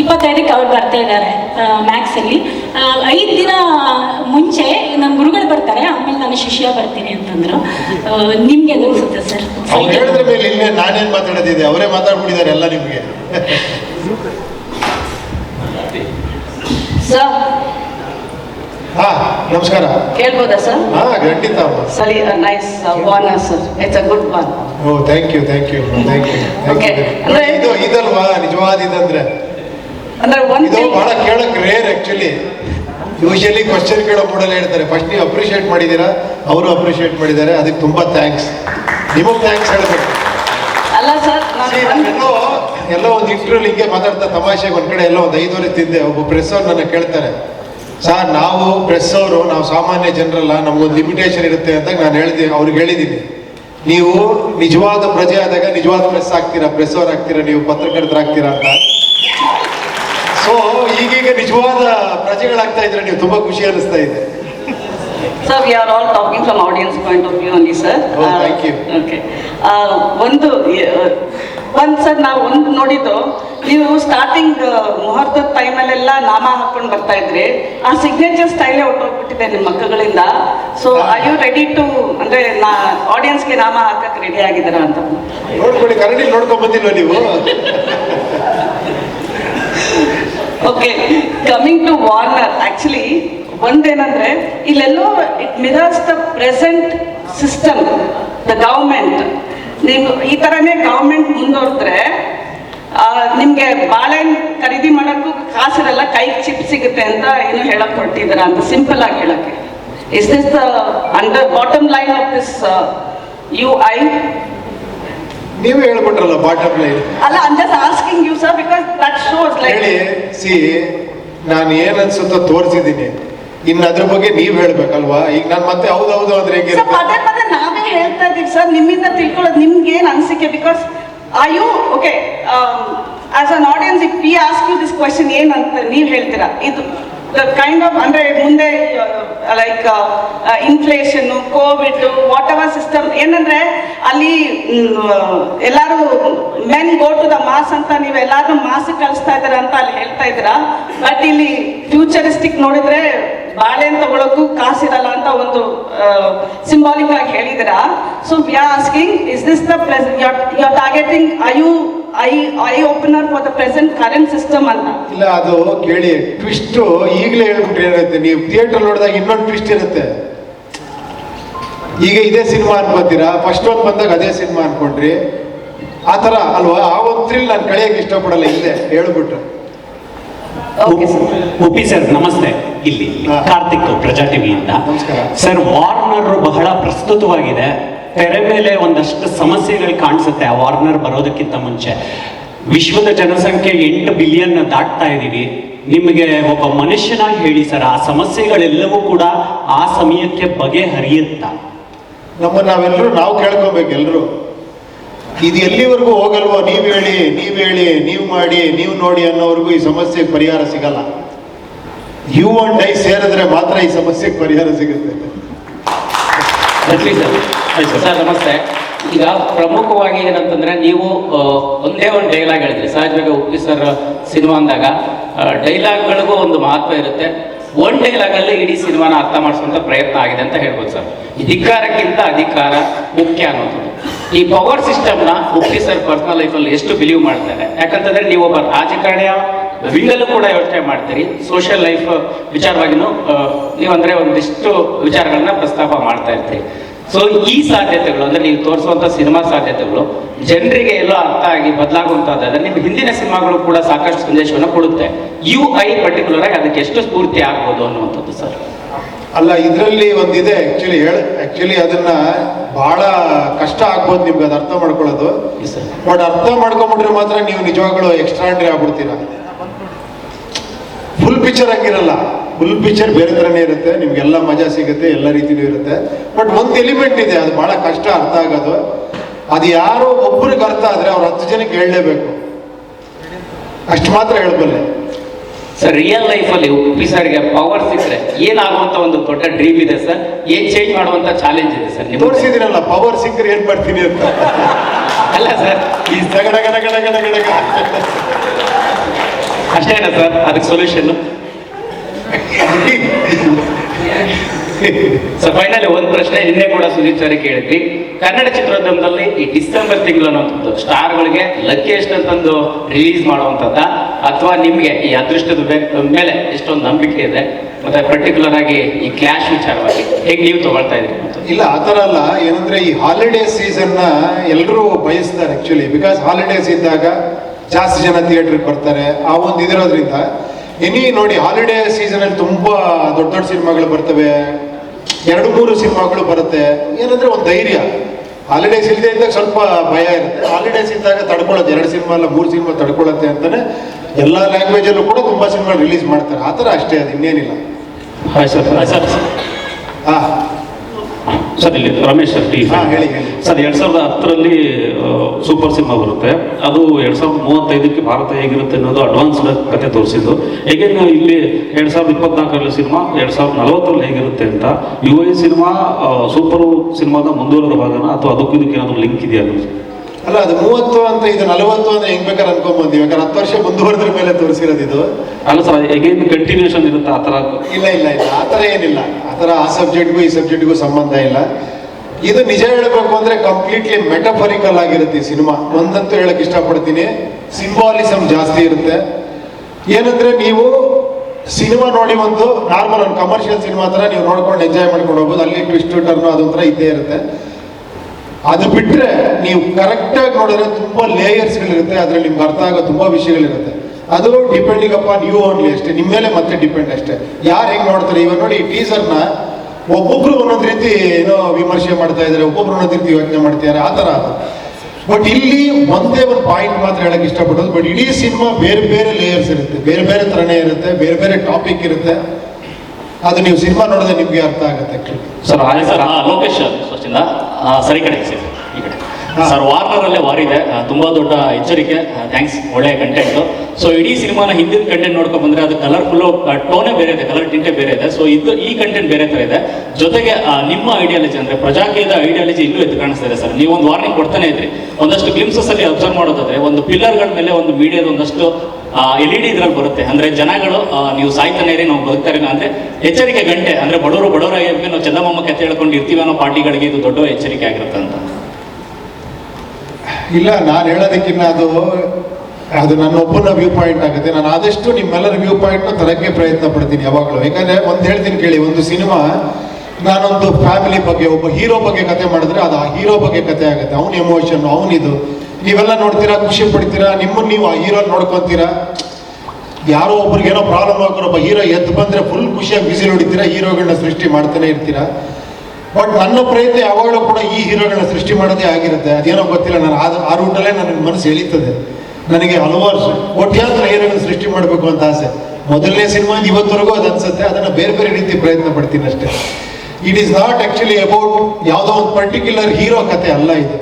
ಇಪ್ಪತ್ತೈದಕ್ಕೆ ಅವ್ರು ಬರ್ತಾ ಇದ್ದಾರೆ ಮ್ಯಾಕ್ಸಲ್ಲಿ ಐದು ದಿನ ಮುಂಚೆ ನಮ್ಮ ಗುರುಗಳು ಬರ್ತಾರೆ ಆಮೇಲೆ ನಾನು ಶಿಷ್ಯ ಬರ್ತೀನಿ ಅಂತಂದ್ರು. ನಿಮ್ಗೆ ಅನಿಸುತ್ತೆ ಅನ್ಸುತ್ತೆ ಸರ್? ಅವ್ರು ಹೇಳಿದ್ರ ಮೇಲೆ ಇಲ್ಲೇ ನಾನೇನ್ ಮಾತಾಡೋದಿದೆ ಅವರೇ ಮಾತಾಡ್ಬಿಟ್ಟಿದ್ದಾರೆ ಎಲ್ಲ ನಿಮ್ಗೆ. ಸರ್. ಹಾ ನಮಸ್ಕಾರ. ಕೇಳ್ಬೋದಾ ಸರ್? ಹಾ ಖಂಡಿತ. ಸರಿ nice one sir. It's a good one. Oh thank you thank you thank you okay ಇದು ಇದಲ್ವಾ? ನಿಜವಾದ ಇದಂದ್ರೆ? ಅಂದ್ರೆ ಒಂದ್ ಬಹಳ ಕೇಳಕ್ ರೇರ್ ಆಕ್ಚುಲಿ ಯೂಶಲಿ ಕ್ವಶನ್ ಕೇಳೋ ಮೂಡಲ್ಲಿ ಹೇಳ್ತಾರೆ ಫಸ್ಟ್ ನೀವು ಅಪ್ರಿಷಿಯೇಟ್ ಮಾಡಿದ್ದೀರಾ? ಅವರು ಅಪ್ರಿಷಿಯೇಟ್ ಮಾಡಿದ್ದಾರೆ ಅದಕ್ಕೆ ತುಂಬಾ ಥ್ಯಾಂಕ್ಸ್ ನಿಮಗೆ ಥ್ಯಾಂಕ್ಸ್ ಹೇಳಬೇಕು. ಅಲ್ಲ ಸರ್ ಎಲ್ಲೋ ಎಲ್ಲೋ ಒಂದು ಇಂಟರ್ವ್ಯೂ ಹಿಂಗೆ ಮಾತಾಡ್ತಾ ತಮಾಷೆಗೆ ಒಂದ್ ಕಡೆ ಎಲ್ಲೋ ಒಂದು ಐದುವರೆ ತಿಂದೆ ಒಬ್ಬ ಪ್ರೆಸ್ ಅವ್ರು ನನ್ನ ಕೇಳ್ತಾರೆ. ಸರ್ ನಾವು ಪ್ರೆಸ್ ಅವರು ನಾವು ಸಾಮಾನ್ಯ ಜನರಲ್ಲ ನಮಗೊಂದು ಲಿಮಿಟೇಷನ್ ಇರುತ್ತೆ ಅಂತ ನಾನು ಹೇಳಿದೆ ಅವ್ರಿಗೆ ಹೇಳಿದ್ದೀನಿ. ನೀವು ನಿಜವಾದ ಪ್ರಜೆ ಆದಾಗ ನಿಜವಾದ ಪ್ರೆಸ್ ಆಗ್ತೀರಾ? ಪ್ರೆಸ್ ಅವ್ರು ಆಗ್ತೀರಾ? ನೀವು ಪತ್ರಕರ್ತರಾಗ್ತೀರಾ ಅಂತ. ಸೊ ಈಗೀಗ ನಿಜವಾದ ಪ್ರಜೆಗಳಾಗ್ತಾ ಇದ್ರೆ ನೀವು ತುಂಬಾ ಖುಷಿ ಅನಿಸ್ತಾ ಇದೆ. Sir we are all talking from audience point of view ಅಲ್ಲಿ ಸರ್. ಓಕೆ ಒಂದು ಒಂದು ಸರ್ ನಾವು ಒಂದು ನೋಡಿದ್ದು ನೀವು ಸ್ಟಾರ್ಟಿಂಗ್ ಮುಹೂರ್ತದ ಟೈಮಲ್ಲೆಲ್ಲ ನಾಮ ಹಾಕೊಂಡು ಬರ್ತಾ ಇದ್ರಿ. ಆ ಸಿಗ್ನೇಚರ್ ಸ್ಟೈಲೇ ಹೊಟ್ಟೋಗ್ಬಿಟ್ಟಿದೆ ನಿಮ್ಮ ಮಕ್ಕಳಿಂದ. So I you ready to ಅಂದ್ರೆ ನಾ ಆಡಿಯನ್ಸ್ಗೆ ನಾಮ ಹಾಕಕ್ಕೆ ರೆಡಿ ಆಗಿದ್ದೀರಾ ಅಂತ. ನೋಡ್ಕೊಳ್ಳಿ ಕನ್ನಡಿ ನೋಡ್ಕೊಂಡ್ ಬಂದಿಲ್ವ ನೀವು? Okay coming to Warner actually ಒಂದೇನಂದ್ರೆ ಇಲ್ಲೆಲ್ಲೋ it mirrors the present system the government ನೀವು ಈ ಥರನೇ ಗೌರ್ಮೆಂಟ್ ಮುಂದುವರೆದ್ರೆ ನಿಮಗೆ ಬಾಳೆಹಣ್ಣು ಖರೀದಿ ಮಾಡೋಕ್ಕೂ ಕಾಸಿರಲ್ಲ, ಕೈಗೆ ಚಿಪ್ ಸಿಗುತ್ತೆ ಅಂತ ಏನು ಹೇಳಕ್ ಹೊರಟಿದ್ದೀರಾ ಅಂತ ಸಿಂಪಲ್ ಆಗಿ ಹೇಳಕ್ಕೆ. Is this the under bottom line of this you I ನೀವೇ ಹೇಳ್ಬಿಟ್ರಲ್ಲ ಬಾಟಮ್ ಲೈನ್ ಅಲ್ಲ just asking you sir because that shows like ಹೇಳಿ ಸಿ ನಾನು ಏನು ಅನ್ಸುತ್ತೋ ತೋರಿಸಿದ್ದೀನಿ. ಇನ್ನು ಅದ್ರ ಬಗ್ಗೆ ನೀವು ಹೇಳ್ಬೇಕಲ್ವಾ? ಈಗ ನಾನು ಮತ್ತೆ ಹೌದು ಹೌದು ಅಂದ್ರೆ ಸರ್ ಹೆಂಗಿರುತ್ತೆ ಪದೇ ಪದೇ ನಾವೇ ಹೇಳ್ತಾ ಇದ್ದೀವಿ ಸರ್ ನಿಮ್ಮಿಂದ ತಿಳ್ಕೊಳ್ಳೋದು ನಿಮ್ಗೆ ಏನು ಅನಿಸಿಕೆ? Because I you okay as an audience if we ask you this question ಏನಂತ ನೀವು ಹೇಳ್ತೀರಾ? ಇದು ಕೈಂಡ್ ಆಫ್ ಅಂದ್ರೆ ಮುಂದೆ like inflation Covid whatever system ಏನಂದ್ರೆ ಅಲ್ಲಿ ಎಲ್ಲರೂ men go to the mass ಅಂತ ನೀವು ಎಲ್ಲಾರು ಮಾಸ್ ಕಳಿಸ್ತಾ ಇದ್ದೀರಾ ಅಂತ ಅಲ್ಲಿ ಹೇಳ್ತಾ ಇದ್ದೀರಾ. ಬಟ್ ಇಲ್ಲಿ ಫ್ಯೂಚರಿಸ್ಟಿಕ್ ನೋಡಿದ್ರೆ ಬಾಳೆಹಣ್ಣು ತಗೊಳಕ್ಕೂ ಕಾಸಿರಲ್ಲ ಅಂತ ಒಂದು ಸಿಂಬಾಲಿಕ್ ಆಗಿ ಹೇಳಿದಿರಾ so we are asking is this the you are targeting I you I I opener for the present current system ಅಂತ ಇಲ್ಲ ಅದು ಕೇಳಿ ಟ್ವಿಸ್ಟ್ ಈಗಲೇ ಹೇಳ್ಬಿಟ್ರೆ ಏನಿರುತ್ತೆ ನೀವು ಥಿಯೇಟರ್ ನೋಡಿದಾಗ ಇನ್ನೊಂದು ಟ್ವಿಸ್ಟ್ ಇರುತ್ತೆ. ಈಗ ಇದೇ ಸಿನಿಮಾ ಅನ್ಕೋತೀರಾ? ಫಸ್ಟ್ ಒಂದು ಬಂದಾಗ ಅದೇ ಸಿನಿಮಾ ಅನ್ಕೊಂಡ್ರಿ. ಆ ಥರ ಅಲ್ವಾ? ಆ ಒಂದು ಥ್ರಿಲ್ ನಾನು ಕಳೆಯಕ್ಕೆ ಇಷ್ಟಪಡಲ್ಲ ಇಲ್ಲೇ ಹೇಳ್ಬಿಟ್ರೆ. ಓಕೆ ಸರ್ ಉಪಿ ಸರ್ ನಮಸ್ತೆ. ಇಲ್ಲಿ ಕಾರ್ತಿಕ್ ಪ್ರಜಾ ಟಿವಿಯಿಂದ. ನಮಸ್ಕಾರ. ಸರ್ ವಾರ್ನರ್ ಬಹಳ ಪ್ರಸ್ತುತವಾಗಿದೆ. ತೆರೆ ಮೇಲೆ ಒಂದಷ್ಟು ಸಮಸ್ಯೆಗಳು ಕಾಣಿಸುತ್ತೆ. ಆ ವಾರ್ನರ್ ಬರೋದಕ್ಕಿಂತ ಮುಂಚೆ. ವಿಶ್ವದ ಜನಸಂಖ್ಯೆ ಎಂಟು ಬಿಲಿಯನ್ ದಾಟ್ತಾ ಇದ್ದೀವಿ. ನಿಮಗೆ ಒಬ್ಬ ಮನುಷ್ಯನಾಗಿ ಹೇಳಿ ಸರ್, ಆ ಸಮಸ್ಯೆಗಳೆಲ್ಲವೂ ಕೂಡ ಆ ಸಮಯಕ್ಕೆ ಬಗೆಹರಿಯುತ್ತಾ? ನಮ್ಮ ನಾವೆಲ್ಲರೂ, ನಾವು ಕೇಳ್ಕೊಬೇಕು ಎಲ್ಲರೂ ಇದು ಎಲ್ಲಿವರೆಗೂ ಹೋಗಲ್ವೋ? ನೀವು ಹೇಳಿ ನೀವು ಹೇಳಿ, ನೀವು ಮಾಡಿ, ನೀವು ನೋಡಿ ಅನ್ನೋವರೆಗೂ ಈ ಸಮಸ್ಯೆಗೆ ಪರಿಹಾರ ಸಿಗಲ್ಲ. ಯು ಅಂಡ್ ಐ ಸೇರಿದ್ರೆ ಮಾತ್ರ ಈ ಸಮಸ್ಯೆಗೆ ಪರಿಹಾರ ಸಿಗುತ್ತೆ. ಸರ್ ಸರ್ ನಮಸ್ತೆ. ಈಗ ಪ್ರಮುಖವಾಗಿ ಏನಂತಂದ್ರೆ ನೀವು ಒಂದೇ ಒಂದು ಡೈಲಾಗ್ ಹೇಳಿದ್ರಿ. ಸಹಜವಾಗಿ ಉಪ್ಪಿ ಸರ್ ಸಿನಿಮಾ ಅಂದಾಗ ಡೈಲಾಗ್ಗಳಿಗೂ ಒಂದು ಮಹತ್ವ ಇರುತ್ತೆ. ಒನ್ ಡೈಲಾಗಲ್ಲಿ ಇಡೀ ಸಿನಿಮಾನ ಅರ್ಥ ಮಾಡಿಸುವಂತ ಪ್ರಯತ್ನ ಆಗಿದೆ ಅಂತ ಹೇಳ್ಬೋದು ಸರ್ ಅಧಿಕಾರಕ್ಕಿಂತ ಅಧಿಕಾರ ಮುಖ್ಯ ಅನ್ನೋದು ಈ ಪವರ್ ಸಿಸ್ಟಮ್ನ ಉಪ್ಪಿ ಸರ್ ಪರ್ಸನಲ್ ಲೈಫಲ್ಲಿ ಎಷ್ಟು ಬಿಲೀವ್ ಮಾಡ್ತಾರೆ? ಯಾಕಂತಂದ್ರೆ ನೀವು ಒಬ್ಬ ರಾಜಕಾರಣಿಯ ವಿಂಗಲ್ಲೂ ಕೂಡ ಯೋಚನೆ ಮಾಡ್ತೀರಿ. ಸೋಷಿಯಲ್ ಲೈಫ್ ವಿಚಾರವಾಗಿನೂ ನೀವು ಅಂದ್ರೆ ಒಂದಿಷ್ಟು ವಿಚಾರಗಳನ್ನ ಪ್ರಸ್ತಾಪ ಮಾಡ್ತಾ ಇರ್ತೀರಿ. ಸೊ ಈ ಸಾಧ್ಯತೆಗಳು ಅಂದ್ರೆ ನೀವು ತೋರಿಸುವಂತ ಸಿನಿಮಾ ಸಾಧ್ಯತೆಗಳು ಜನರಿಗೆ ಎಲ್ಲ ಅರ್ಥ ಆಗಿ ಬದಲಾಗುವಂತಹದ್ದಾದ್ರೆ ನಿಮ್ಮ ಹಿಂದಿನ ಸಿನಿಮಾಗಳು ಕೂಡ ಸಾಕಷ್ಟು ಸಂದೇಶವನ್ನು ಕೊಡುತ್ತೆ. ಯು ಐ ಪರ್ಟಿಕ್ಯುಲರ್ ಆಗಿ ಅದಕ್ಕೆ ಎಷ್ಟು ಸ್ಫೂರ್ತಿ ಆಗ್ಬೋದು ಅನ್ನುವಂಥದ್ದು ಸರ್. ಅಲ್ಲ ಇದರಲ್ಲಿ ಒಂದಿದೆ ಆ್ಯಕ್ಚುಲಿ ಹೇಳ ಆ್ಯಕ್ಚುಲಿ ಅದನ್ನ ಬಹಳ ಕಷ್ಟ ಆಗ್ಬೋದು ನಿಮ್ಗೆ ಅದು ಅರ್ಥ ಮಾಡ್ಕೊಳ್ಳೋದು. ಬಟ್ ಅರ್ಥ ಮಾಡ್ಕೊಂಬಿಟ್ರೆ ಮಾತ್ರ ನೀವು ನಿಜವಾಗ್ಲೂ ಎಕ್ಸ್ಟ್ರಾಂಡ್ರಿ ಆಗ್ಬಿಡ್ತೀರಾ? ಫುಲ್ ಪಿಕ್ಚರ್ ಆಗಿರಲ್ಲ ಫುಲ್ ಪಿಕ್ಚರ್ ಬೇರೆ ಥರನೇ ಇರುತ್ತೆ ನಿಮಗೆಲ್ಲ ಮಜಾ ಸಿಗುತ್ತೆ ಎಲ್ಲ ರೀತಿಯೂ ಇರುತ್ತೆ. ಬಟ್ ಒಂದು ಎಲಿಮೆಂಟ್ ಇದೆ ಅದು ಬಹಳ ಕಷ್ಟ ಅರ್ಥ ಆಗೋದು. ಅದು ಯಾರೋ ಒಬ್ರಿಗೆ ಅರ್ಥ ಆದರೆ ಅವ್ರು ಹತ್ತು ಜನಕ್ಕೆ ಹೇಳಲೇಬೇಕು. ಅಷ್ಟು ಮಾತ್ರ ಹೇಳಬಲ್ಲೆ. ಸರ್ ರಿಯಲ್ ಲೈಫಲ್ಲಿ ಉಪ್ಪಿ ಸರ್ಗೆ ಪವರ್ ಸಿಕ್ಕರೆ ಏನಾಗುವಂತ ಒಂದು ದೊಡ್ಡ ಡ್ರೀಮ್ ಇದೆ ಸರ್ ಏನ್ ಚೇಂಜ್ ಮಾಡುವಂತ ಚಾಲೆಂಜ್ ಇದೆ ಸರ್ ನೀವು ತೋರಿಸಿದಿರಲ್ಲ ಪವರ್ ಸಿಕ್ಕರೆ ಏನ್ ಮಾಡ್ತೀನಿ ಅಂತ. ಅಲ್ಲ ಸರ್ ಈ ಸಗಡ ಗಡ ಗಡ ಗಡ ಗಡ ಗಡ. ಅಷ್ಟೇನಾ ಸರ್, ಅದಕ್ಕೆ ಸೊಲ್ಯೂಷನ್ ಸರ್ ಫೈನಲಿ ಒಂದು ಪ್ರಶ್ನೆ ನಿನ್ನೆ ಕೂಡ ಸುದೀಪ್ ಸರ್ ಕೇಳಿದ್ವಿ. ಕನ್ನಡ ಚಿತ್ರೋದ್ಯಮದಲ್ಲಿ ಈ ಡಿಸೆಂಬರ್ ತಿಂಗಳು ಅನ್ನುವಂಥದ್ದು ಸ್ಟಾರ್ಗಳಿಗೆ ಲಕ್ಕಿಯೆಸ್ಟ್ ಅಂತಂದು ರಿಲೀಸ್ ಮಾಡುವಂಥದ್ದ ಅಥವಾ ನಿಮಗೆ ಈ ಅದೃಷ್ಟದ ಮೇಲೆ ಎಷ್ಟೊಂದು ನಂಬಿಕೆ ಇದೆ, ಮತ್ತೆ ಪರ್ಟಿಕ್ಯುಲರ್ ಆಗಿ ಈ ಕ್ಲಾಶ್ ವಿಚಾರವಾಗಿ ಹೇಗೆ ನೀವು ತಗೊಳ್ತಾ ಇದ್ರಿ ಇಲ್ಲ, ಆ ಥರ ಅಲ್ಲ. ಏನಂದ್ರೆ ಈ ಹಾಲಿಡೇ ಸೀಸನ್ನ ಎಲ್ಲರೂ ಬಯಸ್ತಾರೆ ಆ್ಯಕ್ಚುಲಿ ಬಿಕಾಸ್ ಹಾಲಿಡೇಸ್ ಇದ್ದಾಗ ಜಾಸ್ತಿ ಜನ ಥಿಯೇಟ್ರಿಗೆ ಬರ್ತಾರೆ. ಆ ಒಂದು ಇದಿರೋದ್ರಿಂದ ಎನಿ ನೋಡಿ ಹಾಲಿಡೇ ಸೀಸನಲ್ಲಿ ತುಂಬಾ ದೊಡ್ಡ ದೊಡ್ಡ ಸಿನಿಮಾಗಳು ಬರ್ತವೆ. ಎರಡು ಮೂರು ಸಿನಿಮಾಗಳು ಬರುತ್ತೆ. ಏನಂದ್ರೆ ಒಂದು ಧೈರ್ಯ. ಹಾಲಿಡೇಸ್ ಇಲ್ಲದೆ ಇದ್ದಾಗ ಸ್ವಲ್ಪ ಭಯ ಇರುತ್ತೆ. ಹಾಲಿಡೇಸ್ ಇದ್ದಾಗ ತಡ್ಕೊಳ್ಳೋದು. ಎರಡು ಸಿನಿಮಾ ಅಲ್ಲ ಮೂರು ಸಿನಿಮಾ ತಡ್ಕೊಳ್ಳುತ್ತೆ ಅಂತಾನೆ ಎಲ್ಲ ಲ್ಯಾಂಗ್ವೇಜಲ್ಲೂ ಕೂಡ ತುಂಬಾ ಸಿನಿಮಾ ರಿಲೀಸ್ ಮಾಡ್ತಾರೆ. ಆ ಥರ ಅಷ್ಟೇ ಅದು ಇನ್ನೇನಿಲ್ಲ. ಹಾಂ ಸರ್ ಸರ್ ಹಾ. ಸರ್ ಇಲ್ಲಿ ರಮೇಶ್ ಶೆಟ್ಟಿ ಹೇಳಿ. ಸರ್ ಎರಡ್ ಸಾವಿರದ ಹತ್ತರಲ್ಲಿ ಸೂಪರ್ ಸಿನಿಮಾ ಬರುತ್ತೆ ಅದು ಎರಡ್ ಸಾವಿರದ ಮೂವತ್ತೈದಕ್ಕೆ ಭಾರತ ಹೇಗಿರುತ್ತೆ ಅನ್ನೋದು ಅಡ್ವಾನ್ಸ್ ಕತೆ ತೋರಿಸಿದ್ದು ಹೇಗೆ ಇಲ್ಲಿ ಎರಡ್ ಸಾವಿರದ ಇಪ್ಪತ್ನಾಲ್ಕರಲ್ಲಿ ಸಿನಿಮಾ ಎರಡ್ ಸಾವಿರದ ನಲವತ್ತರಲ್ಲಿ ಹೇಗಿರುತ್ತೆ ಅಂತ ಯು ಎ ಸಿನಿಮಾ ಸೂಪರ್ ಸಿನಿಮಾದ ಮುಂದುವರೆದ ಭಾಗನ ಅಥವಾ ಅದಕ್ಕೂ ಇದಕ್ಕೆ ಏನಾದರೂ ಲಿಂಕ್ ಇದೆಯಾ? ಅಲ್ಲ ಅದು ಮೂವತ್ತು ಅಂತ ಇದು ನಲವತ್ತು ಅಂದ್ರೆ ಹೆಂಗ್ ಬೇಕಾದ್ರೆ ಅನ್ಕೊಂಬಂದಿವಿ ಯಾಕಂದ್ರೆ ಹತ್ತು ವರ್ಷ ಮುಂದುವರೆದ್ರ ಮೇಲೆ ತೋರಿಸಿರೋದು ಇದು. ಅಲ್ಲ ಸರ್ ಎಗೇನ್ ಕಂಟಿನ್ಯೂಷನ್ ಇರುತ್ತೆ ಆ ಥರ ಇಲ್ಲ ಇಲ್ಲ ಇಲ್ಲ. ಆ ಥರ ಏನಿಲ್ಲ. ಆ ಥರ ಆ ಸಬ್ಜೆಕ್ಟ್ಗೂ ಈ ಸಬ್ಜೆಕ್ಟ್ಗೂ ಸಂಬಂಧ ಇಲ್ಲ. ಇದು ನಿಜ ಹೇಳಬೇಕು ಅಂದ್ರೆ ಕಂಪ್ಲೀಟ್ಲಿ ಮೆಟಫರಿಕಲ್ ಆಗಿರುತ್ತೆ ಈ ಸಿನಿಮಾ. ಒಂದಂತೂ ಹೇಳಕ್ ಇಷ್ಟಪಡ್ತೀನಿ. ಸಿಂಬಾಲಿಸಮ್ ಜಾಸ್ತಿ ಇರುತ್ತೆ. ಏನಂದ್ರೆ ನೀವು ಸಿನಿಮಾ ನೋಡಿ ಒಂದು ನಾರ್ಮಲ್ ಒಂದು ಕಮರ್ಷಿಯಲ್ ಸಿನಿಮಾ ಥರ ನೀವು ನೋಡ್ಕೊಂಡು ಎಂಜಾಯ್ ಮಾಡ್ಕೊಂಡು ಹೋಗ್ಬೋದು. ಅಲ್ಲಿ ಟ್ವಿಸ್ಟ್ ಟರ್ನ್ ಅದೊಂಥರ ಇದ್ದೇ ಇರುತ್ತೆ. ಅದು ಬಿಟ್ರೆ ನೀವು ಕರೆಕ್ಟಾಗಿ ನೋಡಿದ್ರೆ ತುಂಬಾ ಲೇಯರ್ಸ್ಗಳಿರುತ್ತೆ ಅದ್ರಲ್ಲಿ ನಿಮ್ಗೆ ಅರ್ಥ ಆಗೋ ತುಂಬಾ ವಿಷಯಗಳಿರುತ್ತೆ. ಅದು ಡಿಪೆಂಡಿಂಗ್ ಅಪಾನ್ ಯು ಓನ್ಲಿ ಅಷ್ಟೇ, ನಿಮ್ಮ ಮೇಲೆ ಮತ್ತೆ ಡಿಪೆಂಡ್ ಅಷ್ಟೇ. ಯಾರು ಹೆಂಗ್ ನೋಡ್ತಾರೆ? ಇವಾಗ ನೋಡಿ ಈ ಟೀಸರ್ನ ಒಬ್ಬೊಬ್ರು ಒಂದೊಂದು ರೀತಿ ಏನೋ ವಿಮರ್ಶೆ ಮಾಡ್ತಾ ಇದ್ದಾರೆ ಒಬ್ಬೊಬ್ರು ಒಂದೊಂದು ರೀತಿ ಯೋಚನೆ ಮಾಡ್ತಿದ್ದಾರೆ ಆ ಥರ ಅದು. ಬಟ್ ಇಲ್ಲಿ ಒಂದೇ ಒಂದು ಪಾಯಿಂಟ್ ಮಾತ್ರ ಹೇಳಕ್ ಇಷ್ಟಪಡೋದು ಬಟ್ ಇಡೀ ಸಿನಿಮಾ ಬೇರೆ ಬೇರೆ ಲೇಯರ್ಸ್ ಇರುತ್ತೆ. ಬೇರೆ ಬೇರೆ ಥರನೇ ಇರುತ್ತೆ, ಬೇರೆ ಬೇರೆ ಟಾಪಿಕ್ ಇರುತ್ತೆ. ಅದು ನೀವು ಸಿನಿಮಾ ನೋಡಿದ್ರೆ ನಿಮ್ಗೆ ಅರ್ಥ ಆಗುತ್ತೆ. ಸರ್ ಹಾಯ್ ಸರ್ ಆ, ಲೋಕೇಶ್ ಸ್ವಚ್ಛಂದ ಆ, ಸರಿ ಕಡೆ ಸರ್, ವಾರ್ನರಲ್ಲೇ ವಾರಿದೆ. ತುಂಬಾ ದೊಡ್ಡ ಎಚ್ಚರಿಕೆ. ಥ್ಯಾಂಕ್ಸ್ ಒಳ್ಳೆಯ ಕಂಟೆಂಟ್ ಸೊ ಇಡೀ ಸಿನಿಮಾನ ಹಿಂದಿನ ಕಂಟೆಂಟ್ ನೋಡ್ಕೊಂಡ್ ಬಂದ್ರೆ ಅದು ಕಲರ್ಫುಲ್ ಟೋನೇ ಬೇರೆ ಇದೆ ಕಲರ್ ಟಿಂಟೆ ಬೇರೆ ಇದೆ. ಸೊ ಇದು ಈ ಕಂಟೆಂಟ್ ಬೇರೆ ತರ ಇದೆ. ಜೊತೆಗೆ ನಿಮ್ಮ ಐಡಿಯಾಲಜಿ ಅಂದ್ರೆ ಪ್ರಜಾಕೀಯದ ಐಡಿಯಾಲಜಿ ಇಲ್ಲೂ ಎದ್ದು ಕಾಣಿಸ್ತಾ ಇದೆ, ಸರ್. ನೀವು ಒಂದು ವಾರ್ನಿಂಗ್ ಕೊಡ್ತಾನೆ ಇದ್ರಿ. ಒಂದಷ್ಟು ಗ್ಲಿಮ್ಸಸ್ ಅಲ್ಲಿ ಅಬ್ಸರ್ವ್ ಮಾಡೋದಾದ್ರೆ, ಒಂದು ಪಿಲ್ಲರ್ಗಳ ಮೇಲೆ ಒಂದು ಮೀಡಿಯಾದ ಒಂದಷ್ಟು ಎಲ್ ಇ ಡಿ ಇದ್ರಲ್ಲಿ ಬರುತ್ತೆ. ಅಂದ್ರೆ ಜನಗಳು ನೀವು ಸಾಯ್ತಾನೆ ಇರಿ, ನಾವು ಬದುಕ್ತಾ ಇರೋಣ ಅಂದ್ರೆ ಎಚ್ಚರಿಕೆ ಗಂಟೆ. ಅಂದ್ರೆ ಬಡವರು ಬಡವರಾಗಿ ನಾವು ಚಂದಮಾಮ ಕತೆ ಹೇಳ್ಕೊಂಡು ಇರ್ತೀವಿ ಅನ್ನೋ ಪಾರ್ಟಿಗಳಿಗೆ ಇದು ದೊಡ್ಡ ಎಚ್ಚರಿಕೆ ಆಗಿರುತ್ತೆ ಅಂತ. ಇಲ್ಲ, ನಾನು ಹೇಳೋದಕ್ಕಿನ್ನ ಅದು ಅದು ನನ್ನ ಒಬ್ಬನ ವ್ಯೂ ಪಾಯಿಂಟ್ ಆಗುತ್ತೆ. ನಾನು ಆದಷ್ಟು ನಿಮ್ಮೆಲ್ಲರ ವ್ಯೂ ಪಾಯಿಂಟ್ನ ತರಕ್ಕೆ ಪ್ರಯತ್ನ ಪಡ್ತೀನಿ ಯಾವಾಗಲೂ. ಯಾಕಂದ್ರೆ ಒಂದು ಹೇಳ್ತೀನಿ ಕೇಳಿ, ಒಂದು ಸಿನಿಮಾ, ನಾನೊಂದು ಫ್ಯಾಮಿಲಿ ಬಗ್ಗೆ, ಒಬ್ಬ ಹೀರೋ ಬಗ್ಗೆ ಕತೆ ಮಾಡಿದ್ರೆ ಅದು ಆ ಹೀರೋ ಬಗ್ಗೆ ಕತೆ ಆಗುತ್ತೆ. ಅವನ ಎಮೋಷನ್ ಅವನಿದು ನೀವೆಲ್ಲ ನೋಡ್ತೀರಾ, ಖುಷಿ ಪಡ್ತೀರಾ? ನಿಮ್ಮನ್ನು ನೀವು ಆ ಹೀರೋ ನೋಡ್ಕೊತೀರಾ? ಯಾರೋ ಒಬ್ರಿಗೆ ಏನೋ ಪ್ರಾಬ್ಲಮ್ ಆಗೋರು ಒಬ್ಬ ಹೀರೋ ಎದ್ದು ಬಂದ್ರೆ ಫುಲ್ ಖುಷಿಯಾಗಿ ಬಿಸಿಲು ಹೊಡಿತೀರಾ ಹೀರೋಗಳನ್ನ ಸೃಷ್ಟಿ ಮಾಡ್ತಾನೆ ಇರ್ತೀರಾ? ಬಟ್ ನನ್ನ ಪ್ರಯತ್ನ ಯಾವಾಗಲೂ ಕೂಡ ಈ ಹೀರೋಗಳನ್ನ ಸೃಷ್ಟಿ ಮಾಡೋದೇ ಆಗಿರುತ್ತೆ. ಅದೇನೋ ಗೊತ್ತಿಲ್ಲ ನಾನು ಆ ರೂಟಲ್ಲೇ ನನಗೆ ಮನಸ್ಸು ಎಳೀತದೆ. ನನಗೆ ಹಲವಾರು ಕೋಟ್ಯಾಂತರ ಹೀರೋಗಳನ್ನ ಸೃಷ್ಟಿ ಮಾಡಬೇಕು ಅಂತ ಆಸೆ. ಮೊದಲನೇ ಸಿನಿಮಾ ಇವತ್ತವರೆಗೂ ಅದು ಅನ್ಸುತ್ತೆ, ಅದನ್ನು ಬೇರೆ ಬೇರೆ ರೀತಿ ಪ್ರಯತ್ನ ಪಡ್ತೀನಿ ಅಷ್ಟೇ. It is not actually about ಯಾವುದೋ ಒಂದು ಪರ್ಟಿಕ್ಯುಲರ್ ಹೀರೋ ಕತೆ ಅಲ್ಲ ಇದು.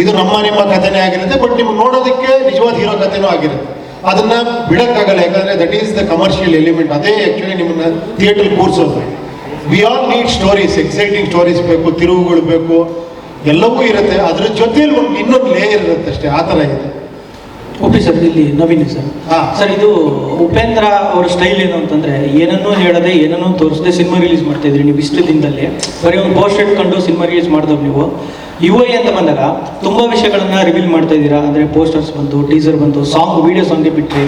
ಇದು ನಮ್ಮ ನಿಮ್ಮ ಕಥೆನೇ ಆಗಿರುತ್ತೆ ಬಟ್ ನಿಮ್ಗೆ ನೋಡೋದಕ್ಕೆ ನಿಜವಾದ ಹೀರೋ ಕಥೆನೂ ಆಗಿರುತ್ತೆ. ಅದನ್ನು ಬಿಡೋಕ್ಕಾಗಲ್ಲ, ಯಾಕಂದರೆ that is the commercial element ಅದೇ ಆ್ಯಕ್ಚುಲಿ ನಿಮ್ಮನ್ನ theatre ಕೂರಿಸೋದು. We all need stories exciting stories ಬೇಕು ತಿರುವುಗಳು ಬೇಕು ಎಲ್ಲವೂ ಇರುತ್ತೆ. ಅದ್ರ ಜೊತೆಯಲ್ಲಿ ಒಂದು ಇನ್ನೊಂದು ಲೇಯರ್ ಇರುತ್ತೆ ಅಷ್ಟೇ. ಆ ಥರ ಇದೆ. ಓಕೆ ಸರ್ ಇಲ್ಲಿ ನವೀನ್ ಸರ್ ಹಾಂ. ಸರ್ ಇದು ಉಪೇಂದ್ರ ಅವರ ಸ್ಟೈಲ್ ಏನು ಅಂತಂದ್ರೆ ಏನನ್ನೂ ಹೇಳದೆ ಏನನ್ನೂ ತೋರಿಸದೆ ಸಿನಿಮಾ ರಿಲೀಸ್ ಮಾಡ್ತಾ ಇದ್ರಿ ನೀವು ಇಷ್ಟು ದಿನದಲ್ಲಿ. ಬರೀ ಒಂದು ಪೋಸ್ಟ್ ಇಟ್ಕೊಂಡು ಸಿನಿಮಾ ರಿಲೀಸ್ ಮಾಡಿದವ್ರು ನೀವು. ಯು ಐ ಅಂತ ಬಂದಾಗ ತುಂಬ ವಿಷಯಗಳನ್ನ ರಿವೀಲ್ ಮಾಡ್ತಾ ಇದ್ದೀರಾ? ಅಂದ್ರೆ ಪೋಸ್ಟರ್ಸ್ ಬಂತು ಟೀಸರ್ ಬಂತು ಸಾಂಗ್ ವಿಡಿಯೋ ಸಾಂಗ್ಗೆ ಬಿಟ್ರಿ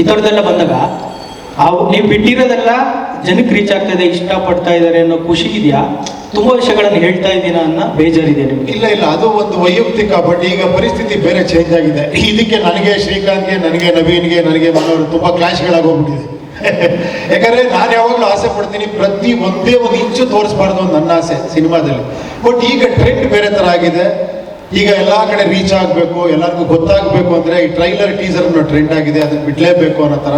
ಈ ಥರದ್ದೆಲ್ಲ ಬಂದಾಗ ನೀವು ಬಿಟ್ಟಿರೋದೆಲ್ಲ ಜನಕ್ಕೆ ರೀಚ್ ಆಗ್ತಾ ಇದೆ ಇಷ್ಟಪಡ್ತಾ ಇದ್ದಾರೆ ಅನ್ನೋ ಖುಷಿ ಇದೆಯಾ? ತುಂಬಾ ವಿಷಯಗಳನ್ನು ಹೇಳ್ತಾ ಇದ್ದೀನಾ ಅನ್ನೋ ಬೇಜಾರಿದೆ ಇಲ್ಲ ಇಲ್ಲ, ಅದು ಒಂದು ವೈಯಕ್ತಿಕ ಬಟ್ ಈಗ ಪರಿಸ್ಥಿತಿ ಬೇರೆ ಚೇಂಜ್ ಆಗಿದೆ. ಇದಕ್ಕೆ ನನಗೆ ಶ್ರೀಕಾಂತ್ಗೆ, ನನಗೆ ನವೀನ್ಗೆ, ನನಗೆ ಮನೋರು ತುಂಬಾ ಕ್ಲಾಶ್ಗಳಾಗೋಗ್ಬಿಟ್ಟಿದೆ ಯಾಕಂದ್ರೆ ನಾನು ಯಾವಾಗಲೂ ಆಸೆ ಪಡ್ತೀನಿ, ಪ್ರತಿ ಒಂದೇ ಒಂದು ಇಂಚು ತೋರಿಸ್ಬಾರ್ದು ಅಂತ ನನ್ನ ಆಸೆ ಸಿನಿಮಾದಲ್ಲಿ. ಬಟ್ ಈಗ ಟ್ರೆಂಡ್ ಬೇರೆ ತರ ಆಗಿದೆ. ಈಗ ಎಲ್ಲಾ ಕಡೆ ರೀಚ್ ಆಗಬೇಕು, ಎಲ್ಲರಿಗೂ ಗೊತ್ತಾಗಬೇಕು ಅಂದ್ರೆ ಈ ಟ್ರೈಲರ್ ಟೀಸರ್ ಅನ್ನೋ ಟ್ರೆಂಡ್ ಆಗಿದೆ, ಅದನ್ನ ಬಿಡ್ಲೇಬೇಕು ಅನ್ನೋ ತರ.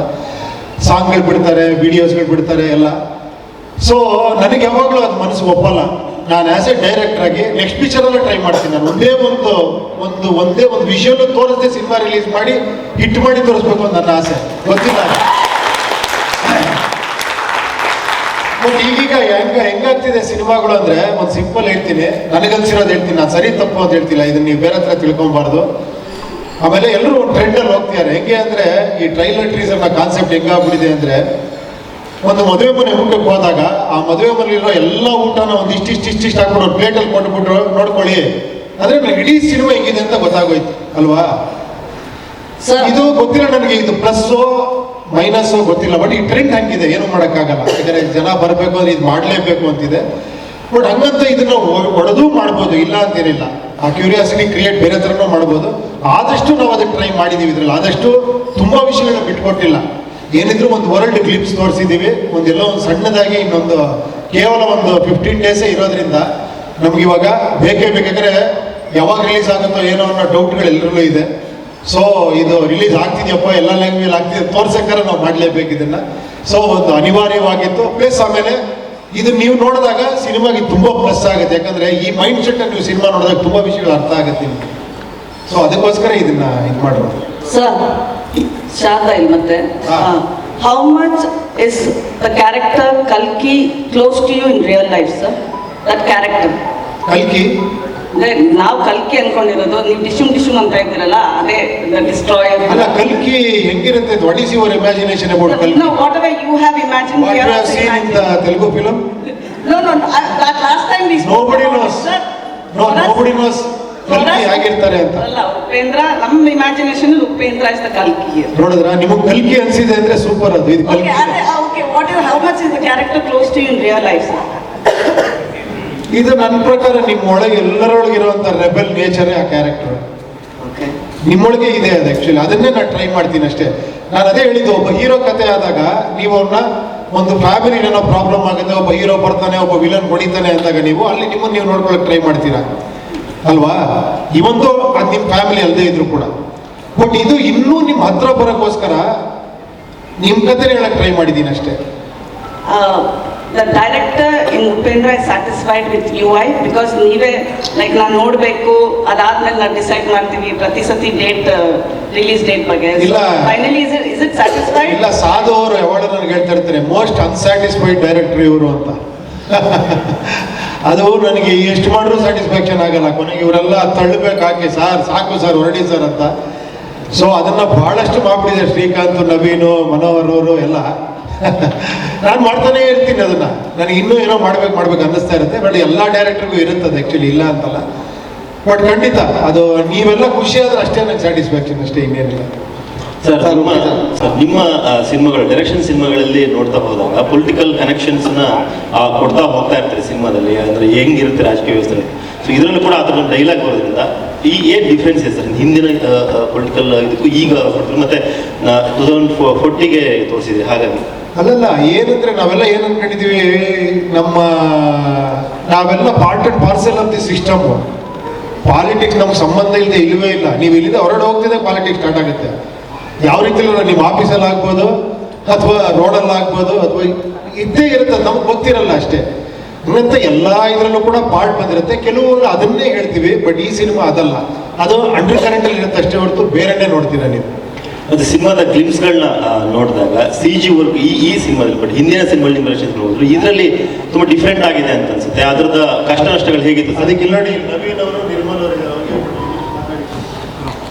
ಸಾಂಗ್ಗಳು ಬಿಡ್ತಾರೆ ವಿಡಿಯೋಸ್ಗಳು ಬಿಡ್ತಾರೆ ಎಲ್ಲ. ಸೊ ನನಗೆ ಯಾವಾಗಲೂ ಅದು ಮನಸ್ಸು ಒಪ್ಪಲ್ಲ. ನಾನು ಆಸ್ ಎ ಡೈರೆಕ್ಟರ್ ಆಗಿ ನೆಕ್ಸ್ಟ್ ಪಿಕ್ಚರ್ ಅಲ್ಲೇ ಟ್ರೈ ಮಾಡ್ತೀನಿ ನಾನು. ಒಂದೇ ಒಂದು ಒಂದು, ಒಂದೇ ಒಂದು ವಿಷಯನೂ ತೋರಿಸದೆ ಸಿನಿಮಾ ರಿಲೀಸ್ ಮಾಡಿ ಹಿಟ್ ಮಾಡಿ ತೋರಿಸ್ಬೇಕು ಅಂತ ನನ್ನ ಆಸೆ. ಗೊತ್ತಿಲ್ಲ ಬಟ್ ಈಗೀಗ ಹೆಂಗ, ಹೆಂಗಾಗ್ತಿದೆ ಸಿನಿಮಾಗಳು ಅಂದ್ರೆ ಒಂದು ಸಿಂಪಲ್ ಹೇಳ್ತೀನಿ. ನನಗನ್ಸಿರೋದು ಹೇಳ್ತೀನಿ, ನಾನು ಸರಿ ತಪ್ಪು ಅಂತ ಹೇಳ್ತಿಲ್ಲ. ಇದನ್ನ ನೀವು ಬೇರೆ ಹತ್ರ ತಿಳ್ಕೊಬಾರ್ದು ಆಮೇಲೆ ಎಲ್ಲರೂ ಒಂದು ಟ್ರೆಂಡಲ್ಲಿ ಹೋಗ್ತಿದ್ದಾರೆ. ಹೆಂಗೆ ಅಂದರೆ ಈ ಟ್ರೈಲರ್ ಟ್ರೀಸರ್ನ ಕಾನ್ಸೆಪ್ಟ್ ಹೆಂಗಾಗ್ಬಿಟ್ಟಿದೆ ಅಂದರೆ ಒಂದು ಮದುವೆ ಮನೆ ಊಟಕ್ಕೆ ಹೋದಾಗ ಆ ಮದುವೆ ಮನೆಯಲ್ಲಿರೋ ಎಲ್ಲ ಊಟನ ಒಂದು ಇಷ್ಟಿಷ್ಟು ಇಷ್ಟಿಷ್ಟು ಹಾಕ್ಬಿಟ್ಟು ಒಂದು ಪ್ಲೇಟಲ್ಲಿ ಕೊಟ್ಬಿಟ್ರು ನೋಡ್ಕೊಳ್ಳಿ. ಅಂದರೆ ನನಗೆ ಇಡೀ ಸಿನಿಮಾ ಹೆಂಗಿದೆ ಅಂತ ಗೊತ್ತಾಗೋಯ್ತು ಅಲ್ವಾ? ಸರ್ ಇದು ಗೊತ್ತಿಲ್ಲ ನನಗೆ ಇದು ಪ್ಲಸ್ಸು ಮೈನಸ್ಸು ಗೊತ್ತಿಲ್ಲ ಬಟ್ ಈ ಟ್ರೆಂಡ್ ಹಂಗಿದೆ ಏನು ಮಾಡೋಕ್ಕಾಗಲ್ಲ. ಯಾಕಂದ್ರೆ ಜನ ಬರಬೇಕು ಅಂದ್ರೆ ಇದು ಮಾಡಲೇಬೇಕು ಅಂತಿದೆ. ಬಟ್ ಹಂಗಂತ ಇದನ್ನ ಒಡೆದು ಮಾಡ್ಬೋದು ಇಲ್ಲ ಅಂತೇನಿಲ್ಲ. ಆ ಕ್ಯೂರಿಯಾಸಿಟಿ ಕ್ರಿಯೇಟ್ ಬೇರೆ ಥರನೂ ಮಾಡ್ಬೋದು. ಆದಷ್ಟು ನಾವು ಅದಕ್ಕೆ ಟ್ರೈ ಮಾಡಿದ್ದೀವಿ ಇದ್ರಲ್ಲಿ. ಆದಷ್ಟು ತುಂಬ ವಿಷಯಗಳನ್ನ ಬಿಟ್ಕೊಟ್ಟಿಲ್ಲ. ಏನಿದ್ರು ಒಂದು ವರ್ಲ್ಡ್ ಕ್ಲಿಪ್ಸ್ ತೋರಿಸಿದ್ದೀವಿ ಒಂದೆಲ್ಲ ಒಂದು ಸಣ್ಣದಾಗಿ ಇನ್ನೊಂದು, ಕೇವಲ ಒಂದು ಫಿಫ್ಟೀನ್ ಡೇಸೇ ಇರೋದ್ರಿಂದ ನಮ್ಗೆ ಇವಾಗ ಬೇಕೇ ಬೇಕಾದ್ರೆ ಯಾವಾಗ ರಿಲೀಸ್ ಆಗುತ್ತೋ ಏನೋ ಅನ್ನೋ ಡೌಟ್ಗಳು ಎಲ್ಲರಲ್ಲೂ ಇದೆ. ಸೊ ಇದು ರಿಲೀಸ್ ಆಗ್ತಿದೆಯಪ್ಪ? ಎಲ್ಲ ಲ್ಯಾಂಗ್ವೇಜ್ ಆಗ್ತಿದೆ. ತೋರ್ಸಕ್ಕಾರ ನಾವು ಮಾಡಲೇಬೇಕು ಇದನ್ನ. ಸೊ ಒಂದು ಅನಿವಾರ್ಯವಾಗಿತ್ತು. ಪ್ಲಸ್ ಆಮೇಲೆ ಇದು ನೀವು ನೋಡಿದಾಗ ಸಿನಿಮಾಗೆ ತುಂಬಾ ಪ್ಲಸ್ ಆಗುತ್ತೆ. ಯಾಕಂದ್ರೆ ಈ ಮೈಂಡ್ ಸೆಟ್ ನೀವು ಸಿನಿಮಾ ನೋಡಿದಾಗ ತುಂಬಾ ವಿಷಯಗಳು ಅರ್ಥ ಆಗುತ್ತೆ ನಿಮ್ಗೆ. ಸೊ ಅದಕ್ಕೋಸ್ಕರ ಇದನ್ನ ಇದು ಮಾಡೋದು ಸರ್ ಶಾಂತ ಇಲ್ಲಿ ಮತ್ತೆ. ಹಾ. ಮಚ್ ಇಸ್ ದ ಕ್ಯಾರೆಕ್ಟರ್ ಕಲ್ಕಿ close to you in real life sir that character ಕಲ್ಕಿ ಅಂದ್ರೆ ನಾವು ಕಲ್ಕಿ ಅನ್ಕೊಂಡಿರೋದು ನೀವು ಡಿಶುಮ್ ಡಿಶುಮ್ ಅಂತ ಇದ್ದೀರಲ್ಲ ಅದೇ ಡಿಸ್ಟ್ರಾಯ್ ಅಲ್ಲ ಕಲ್ಕಿ ಹೆಂಗಿರುತ್ತೆ? What is your imagination about ಕಲ್ಕಿ what whatever you have imagined, what you have seen in the. Telugu film no no no, last about knows. it, sir. No nobody knows us- ಅಂತ. ಅಲ್ಲ ಉಪೇಂದ್ರ ನಮ್ಮ imagination Upendra is the ಕಲ್ಕಿ ನೋಡಿದ್ರ? ನಿಮಗೆ ಕಲ್ಕಿ ಅನ್ಸಿದೆ ಅಂದ್ರೆ super ಅದು. ಇದು ಕಲ್ಕಿ. Okay what is how much is the character close to in real life ಇದು ನನ್ನ ಪ್ರಕಾರ ನಿಮ್ಮೊಳಗೆ ಎಲ್ಲರೊಳಗೆ ಇರುವಂತ ರೆಬೆಲ್ ನೇಚರೇ ಆ ಕ್ಯಾರೆಕ್ಟರ್ ಓಕೆ ನಿಮ್ಮೊಳಗೆ ಇದೆ ಅದು ಆಕ್ಚುಲಿ ಅದನ್ನೇ ನಾನು ಟ್ರೈ ಮಾಡ್ತೀನಿ ಅಷ್ಟೇ. ನಾನು ಅದೇ ಹೇಳಿದ್ದು ಒಬ್ಬ ಹೀರೋ ಕತೆ ಆದಾಗ ನೀವು ಅವ್ರನ್ನ ಒಂದು ಫ್ಯಾಮಿಲಿ ಏನೋ ಪ್ರಾಬ್ಲಮ್ ಆಗುತ್ತೆ ಒಬ್ಬ ಹೀರೋ ಬರ್ತಾನೆ ಒಬ್ಬ ವಿಲನ್ ಹೊಡಿತಾನೆ ಅಂದಾಗ ನೀವು ಅಲ್ಲಿ ನಿಮ್ಮನ್ನು ನೀವು ನೋಡ್ಕೊಳಕ್ ಟ್ರೈ ಮಾಡ್ತೀರಾ? ಅಲ್ವಾ? ಇವಂತೂ ಅದು ನಿಮ್ಮ ಫ್ಯಾಮಿಲಿ ಅಲ್ಲದೆ ಇದ್ರು ಕೂಡ. ಬಟ್ ಇದು ಇನ್ನೂ ನಿಮ್ಮ ಹತ್ರ ಬರೋಕ್ಕೋಸ್ಕರ ನಿಮ್ಮ ಕತೆ ಹೇಳಕ್ ಟ್ರೈ ಮಾಡಿದ್ದೀನಿ ಅಷ್ಟೇ. The director in Upendra is satisfied with you I because ನೀವೇ ಲೈಕ್ ನಾನು ನೋಡಬೇಕು ಅದಾದ್ಮೇಲೆ ನಾವು ಡಿಸೈಡ್ ಮಾಡ್ತೀವಿ ಪ್ರತಿ ಸತಿ ಡೇಟ್ ರಿಲೀಸ್ ಡೇಟ್ ಬಗ್ಗೆ. ಇಲ್ಲ. Finally is it is it satisfied ಇಲ್ಲ ಸಾಧು ಅವರು ಯಾವಾಗ ನನಗೆ ಹೇಳ್ತಾ ಇರ್ತಾರೆ ಮೋಸ್ಟ್ ಅನ್ಸ್ಯಾಟಿಸ್ಫೈಡ್ ಡೈರೆಕ್ಟರ್ ಇವರು ಅಂತ. ಅದು ನನಗೆ ಎಷ್ಟು ಮಾಡಿದ್ರೂ ಸ್ಯಾಟಿಸ್ಫ್ಯಾಕ್ಷನ್ ಆಗಲ್ಲ. ಕೊನೆಗೆ ಇವರೆಲ್ಲ ತಳ್ಳಬೇಕು ಹಾಕಿ ಸಾರ್, ಸಾಕು ಸರ್, ಹೊರಡಿ ಸರ್ ಅಂತ. ಸೊ ಅದನ್ನ ಬಹಳಷ್ಟು ಮಾಡಿಬಿಟ್ಟಿದೆ ಶ್ರೀಕಾಂತ್, ನವೀನು, ಮನೋಹರ್ ಅವರು ಎಲ್ಲ. ನಾನು ಮಾಡ್ತಾನೆ ಇರ್ತೀನಿ ಅದನ್ನ. ನನಗೆ ಇನ್ನೂ ಏನೋ ಮಾಡ್ಬೇಕು ಮಾಡ್ಬೇಕು ಅನ್ನಿಸ್ತಾ ಇರುತ್ತೆ. ಬಟ್ ಎಲ್ಲ ಡೈರೆಕ್ಟರ್ಗೂ ಇರುತ್ತೆ ಅದು ಆ್ಯಕ್ಚುಲಿ ಇಲ್ಲ ಅಂತಲ್ಲ. ಬಟ್ ಖಂಡಿತ, ಅದು ನೀವೆಲ್ಲ ಖುಷಿ ಆದ್ರೆ ಅಷ್ಟೇ ನನಗೆ ಸ್ಯಾಟಿಸ್ಫ್ಯಾಕ್ಷನ್ ಅಷ್ಟೇ ಇನ್ನೇನಿಲ್ಲ. ಸರ್ ನಿಮ್ಮ ನಿಮ್ಮ ಸಿನಿಮಾಗಳು ಡೈರೆಕ್ಷನ್ ಸಿನಿಮಾಗಳಲ್ಲಿ ನೋಡ್ತಾ ಹೋದಾಗ ಪೊಲಿಟಿಕಲ್ ಕನೆಕ್ಷನ್ಸ್ನ ಕೊಡ್ತಾ ಹೋಗ್ತಾ ಇರ್ತಾರೆ ಸಿನಿಮಾದಲ್ಲಿ ಅಂದ್ರೆ ಹೆಂಗಿರುತ್ತೆ ರಾಜಕೀಯ ವ್ಯವಸ್ಥೆ ಸೊ ಇದರಲ್ಲೂ ಕೂಡ ಆ ಥರ ಡೈಲಾಗ್ ಬರೋದ್ರಿಂದ ಈ ಏನ್ ಡಿಫ್ರೆನ್ಸ್ ಇದೆ ಸರ್ ಹಿಂದಿನ ಪೊಲಿಟಿಕಲ್ ಇದಕ್ಕೂ ಈಗ ಮತ್ತೆ ಟೂ ತೌಸಂಡ್ ಫೋರ್ಟಿಗೆ ತೋರಿಸಿದೆ ಹಾಗಾಗಿ. ಅಲ್ಲಲ್ಲ ಏನಂದ್ರೆ ನಾವೆಲ್ಲ ಏನ್ ಅನ್ಕೊಂಡಿದೀವಿ ನಮ್ಮ ನಾವೆಲ್ಲ part and parcel of the system politics ನಮ್ಗೆ ಸಂಬಂಧ ಇಲ್ಲದೆ ಇಲ್ಲವೇ ಇಲ್ಲ. ನೀವು ಇಲ್ಲಿಂದ ಹೊರಗಡೆ ಹೋಗ್ತಿದ್ದೆ ಪಾಲಿಟಿಕ್ಸ್ ಸ್ಟಾರ್ಟ್ ಆಗುತ್ತೆ. ಯಾವ ರೀತಿ ನೀವು ಆಫೀಸಲ್ಲಿ ಆಗ್ಬೋದು ಅಥವಾ ರೋಡಲ್ಲಿ ಆಗ್ಬೋದು ಅಥವಾ ಇದ್ದೇ ಇರುತ್ತೆ ನಮ್ಗೆ ಗೊತ್ತಿರಲ್ಲ ಅಷ್ಟೇ. ಹಂಗಂತ ಎಲ್ಲ ಇದರಲ್ಲೂ ಕೂಡ ಪಾರ್ಟ್ ಬಂದಿರುತ್ತೆ. ಕೆಲವರು ಅದನ್ನೇ ಹೇಳ್ತೀವಿ ಬಟ್ ಈ ಸಿನಿಮಾ ಅದಲ್ಲ. ಅದು ಅಂಡರ್ ಕರೆಂಟಲ್ಲಿ ಇರುತ್ತೆ ಅಷ್ಟೇ ಹೊರತು ಬೇರೆನೇ ನೋಡ್ತೀರಾ ನೀವು. ಮತ್ತು ಸಿನಿಮಾದ ಕ್ಲಿಪ್ಸ್ಗಳನ್ನ ನೋಡಿದಾಗ ಸಿ ಜಿ ವರ್ಕ್ ಈ ಈ ಸಿನಿಮಾದಲ್ಲಿ ಬಟ್ ಹಿಂದಿನ ಸಿನಿಮಾ ನಿಮ್ಮ ನೋಡಿದ್ರು ಇದರಲ್ಲಿ ತುಂಬಾ ಡಿಫ್ರೆಂಟ್ ಆಗಿದೆ ಅಂತ ಅನ್ಸುತ್ತೆ. ಅದ್ರದ ಕಷ್ಟ ನಷ್ಟಗಳು ಹೇಗಿತ್ತು? ಸರ್ ಅದಕ್ಕೆ ನೋಡಿ ನವೀನ್ ಅವರು ನಿರ್ಮಲ್ ಅವರಿಗೆ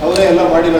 ಅವರೇ ಎಲ್ಲ ಮಾಡಿರೋ